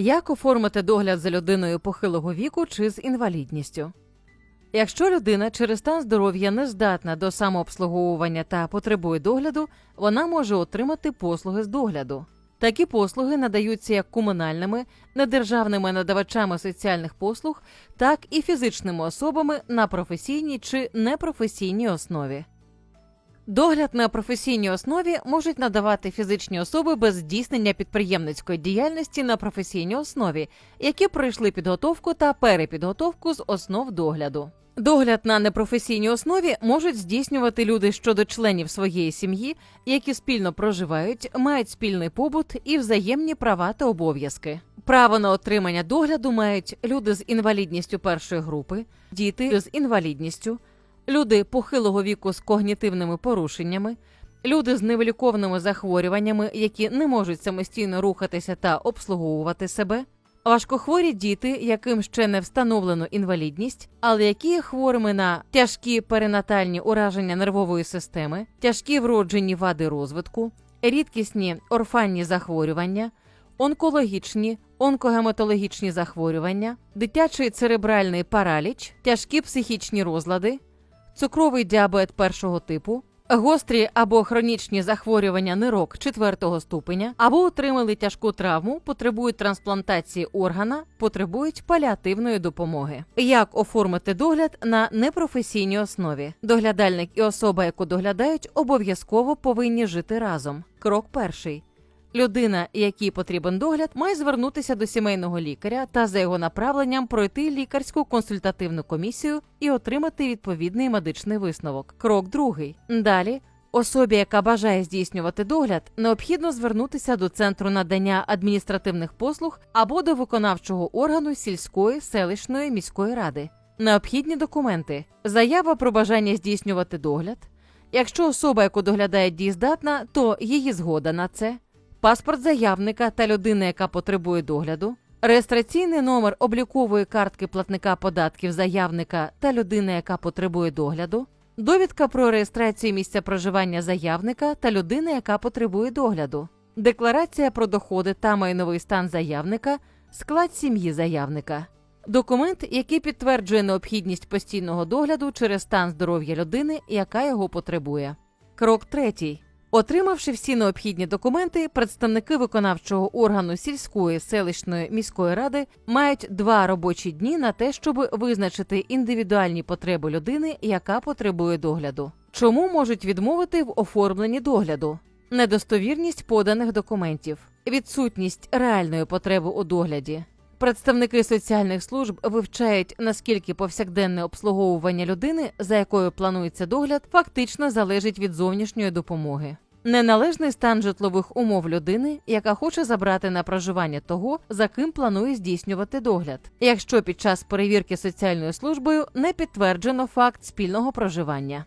Як оформити догляд за людиною похилого віку чи з інвалідністю? Якщо людина через стан здоров'я не здатна до самообслуговування та потребує догляду, вона може отримати послуги з догляду. Такі послуги надаються як комунальними, недержавними надавачами соціальних послуг, так і фізичними особами на професійній чи непрофесійній основі. Догляд на професійній основі можуть надавати фізичні особи без здійснення підприємницької діяльності на професійній основі, які пройшли підготовку та перепідготовку з основ догляду. Догляд на непрофесійній основі можуть здійснювати люди щодо членів своєї сім'ї, які спільно проживають, мають спільний побут і взаємні права та обов'язки. Право на отримання догляду мають люди з інвалідністю першої групи, діти з інвалідністю, люди похилого віку з когнітивними порушеннями, люди з невилікованими захворюваннями, які не можуть самостійно рухатися та обслуговувати себе, важкохворі діти, яким ще не встановлено інвалідність, але які є хворими на тяжкі перинатальні ураження нервової системи, тяжкі вроджені вади розвитку, рідкісні орфанні захворювання, онкологічні, онкогематологічні захворювання, дитячий церебральний параліч, тяжкі психічні розлади, цукровий діабет першого типу, гострі або хронічні захворювання нирок четвертого ступеня, або отримали тяжку травму, потребують трансплантації органа, потребують паліативної допомоги. Як оформити догляд на непрофесійній основі? Доглядальник і особа, яку доглядають, обов'язково повинні жити разом. Крок перший. Людина, якій потрібен догляд, має звернутися до сімейного лікаря та за його направленням пройти лікарську консультативну комісію і отримати відповідний медичний висновок. Крок другий. Далі. Особі, яка бажає здійснювати догляд, необхідно звернутися до центру надання адміністративних послуг або до виконавчого органу сільської, селищної міської ради. Необхідні документи: заява про бажання здійснювати догляд. Якщо особа, яку доглядає дієздатна, то її згода на це паспорт заявника та людини, яка потребує догляду, реєстраційний номер облікової картки платника податків заявника та людини, яка потребує догляду, довідка про реєстрацію місця проживання заявника та людини, яка потребує догляду, декларація про доходи та майновий стан заявника, склад сім'ї заявника. Документ, який підтверджує необхідність постійного догляду через стан здоров'я людини, яка його потребує. Крок третій. Отримавши всі необхідні документи, представники виконавчого органу сільської, селищної міської ради мають два робочі дні на те, щоб визначити індивідуальні потреби людини, яка потребує догляду. Чому можуть відмовити в оформленні догляду? Недостовірність поданих документів, відсутність реальної потреби у догляді. Представники соціальних служб вивчають, наскільки повсякденне обслуговування людини, за якою планується догляд, фактично залежить від зовнішньої допомоги. Неналежний стан житлових умов людини, яка хоче забрати на проживання того, за ким планує здійснювати догляд, якщо під час перевірки соціальною службою не підтверджено факт спільного проживання.